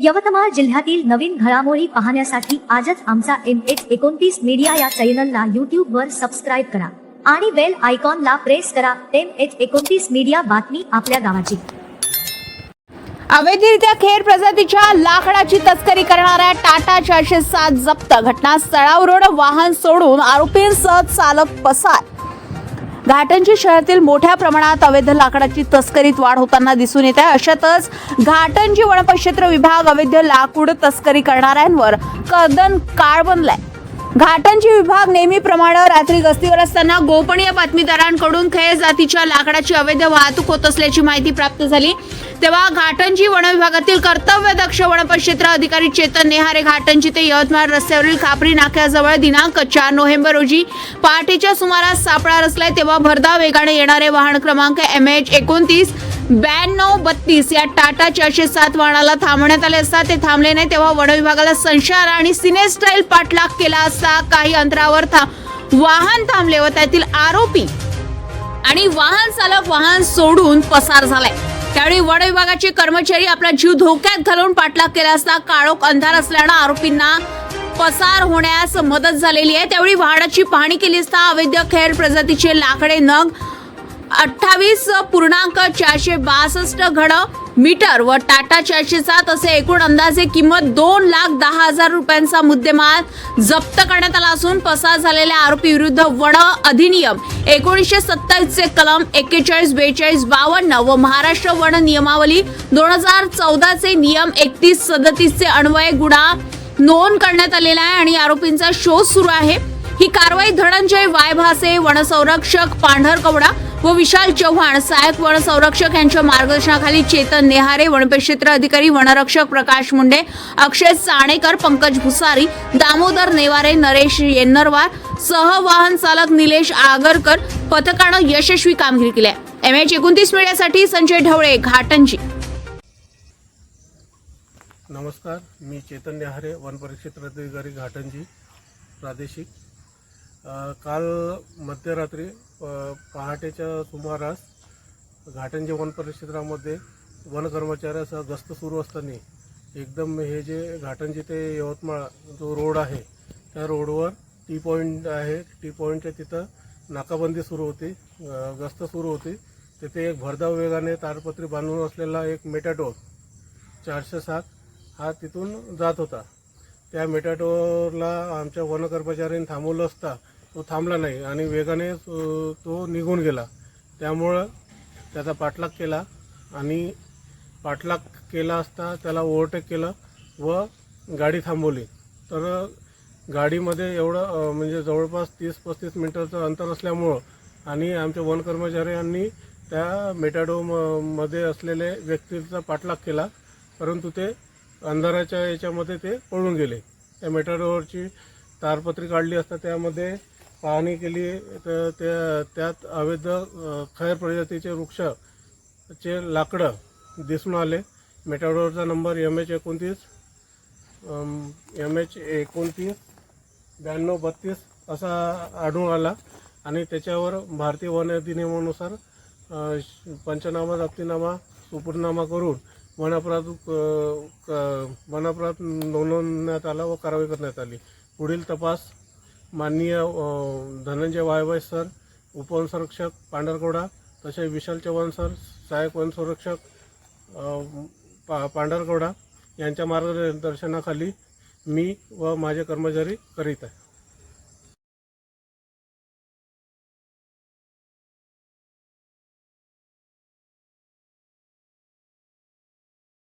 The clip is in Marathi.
यवतमाळ जिल्ह्यातील नवीन घडामोडी पाहण्यासाठी आजच आमचा एम एच एकोणतीस मीडिया या चॅनलला यूट्यूबवर सबस्क्राईब करा आणि बेल आयकॉनला प्रेस करा एम एच एकोणतीस मीडिया बातमी आपल्या गावाची. अवैधरित्या खेर प्रजातीच्या लाकडाची तस्करी करणाऱ्या टाटा चारशे सात जप्त घटनास्थळावरून वाहन सोडून आरोपींसह चालक पसार घाटंजी शहरातील मोठ्या प्रमाणात अवैध लाकडाची तस्करीत वाढ होताना दिसून येत आहे. अशातच घाटंजी वनपरिक्षेत्र विभाग अवैध लाकूड तस्करी करणाऱ्यांवर कदन काळ बनलाय. घाटांची विभाग नेहमीप्रमाणे रात्री गस्तीवर असताना गोपनीय बातमीदारांकडून खेळ जातीच्या लाकडाची अवैध वाहतूक होत असल्याची माहिती प्राप्त झाली. तेव्हा घाटंजी वन विभागातील कर्तव्यदक्ष वनपरिक्षेत्र अधिकारी चेतन नेहारे घाटंजी ते यवतमाळ रस्त्यावरील खापरी नाक्याजवळ दिनांक चार नोव्हेंबर रोजी पहाटेच्या सुमारास सापळा रचलाय. तेव्हा भरधाव वेगाने येणारे वाहन क्रमांक एम एच एकोणतीस ब्याण्णव बत्तीस या टाटा चारशे सात वाहनाला थांबण्यात आले असता ते थांबले नाही तेव्हा वनविभागाला संशार आणि सिनेस्टाईल पाठलाग केला असता काही अंतरावर था वाहन थांबले व त्यातील आरोपी आणि वाहन चालक वाहन सोडून पसार झालाय. त्यावेळी वन विभागाचे कर्मचारी आपला जीव धोक्यात घालून पाठलाग केला असता काळोख अंधार असल्यानं आरोपींना पसार होण्यास मदत झालेली आहे. त्यावेळी वाहनाची पाहणी केली असता अवैध खैर प्रजातीचे लाकडे नग अठ्ठावीस पूर्णांक चारशे बासष्ट घड मीटर व टाटा चारशे सात असे एकूण अंदाजे किंमत दोन लाख दहा हजार रुपयांचा मुद्देमाल जप्त करण्यात आला असून पसार झालेल्या आरोपी विरुद्ध वन अधिनियम एकोणीसशे सत्तावीसचे कलम एक्केचाळीस बेचाळीस बावन्न व महाराष्ट्र वन नियमावली दोन हजार चौदाचे नियम एकतीस सदतीसचे अन्वय गुन्हा नोंद करण्यात आलेला आहे आणि आरोपींचा शोध सुरू आहे. ही कारवाई धनंजय वायभासे वनसंरक्षक पांढरकवडा व विशाल चव्हाण सहाय्यक वनसंरक्षक यांच्या मार्गदर्शनाखाली चेतन नेहारे वनपरिक्षेत्र अधिकारी वनरक्षक प्रकाश मुंडे अक्षय साणेकर पंकज भुसारी दामोदर नेवारे नरेश येन्नरवार सह वाहन चालक निलेश आगरकर पथकानं यशस्वी कामगिरी केली एम एच एकोणतीस मीडियासाठी संजय ढवळे घाटंजी. नमस्कार मी चेतन नेहारे वनपरिक्षेत्र अधिकारी घाटंजी प्रादेशिक. काल मध्यरात्री पहाटेच्या सुमारास घाटंजी वनपरिक्षेत्रामध्ये वन कर्मचाऱ्यासह गस्त सुरू असताना एकदम हे जे घाटंजे ते यवतमाळ जो रोड आहे त्या रोडवर टी पॉईंट आहे टी पॉईंटच्या तिथं नाकाबंदी सुरू होती गस्त सुरू होती. तिथे एक भरधाव वेगाने तारपत्री बांधून असलेला एक मेटाडोर चारशे सात हा तिथून जात होता. त्या मेटाडोरला आमच्या वन कर्मचाऱ्यांनी थांबवलं असता तो थांबला नाही आणि वेगाने तो तो निघून गेला. त्यामुळं त्याचा पाठलाग केला आणि पाठलाग केला असता त्याला ओव्हरटेक केलं व गाडी थांबवली. तर गाडीमध्ये एवढं म्हणजे जवळपास तीस पस्तीस मिनटाचं अंतर असल्यामुळं आणि आमच्या वन कर्मचाऱ्यांनी त्या मेटाडो असलेले असलेल्या व्यक्तीचा पाठलाग केला. परंतु ते अंधाराच्या याच्यामध्ये ते पळून गेले. त्या मेटाडोवरची तारपत्री काढली असता त्यामध्ये पाहणी केली तर त्या त्यात अवैध खैर प्रजातीचे वृक्ष चे लाकडं दिसून आले. मेटाडोरचा नंबर एम एच एकोणतीस एम एच एकोणतीस ब्याण्णव बत्तीस असा आढळून आला. आणि त्याच्यावर भारतीय वन अधिनियमानुसार श- पंचनामा जप्तीनामा सुपूर्नामा करून वनअपराध अ, क- वनअपराध नोंदवण्यात आला व कारवाई करण्यात आली. पुढील तपास माननीय धनंजय वायवाय सर उपवनसंरक्षक पांढरकोडा तसे विशाल चव्हाण सर सहाय्यक वनसंरक्षक पा पांढरकोडा यांच्या मार्गदर्शनाखाली मी व माझे कर्मचारी करीत आहे.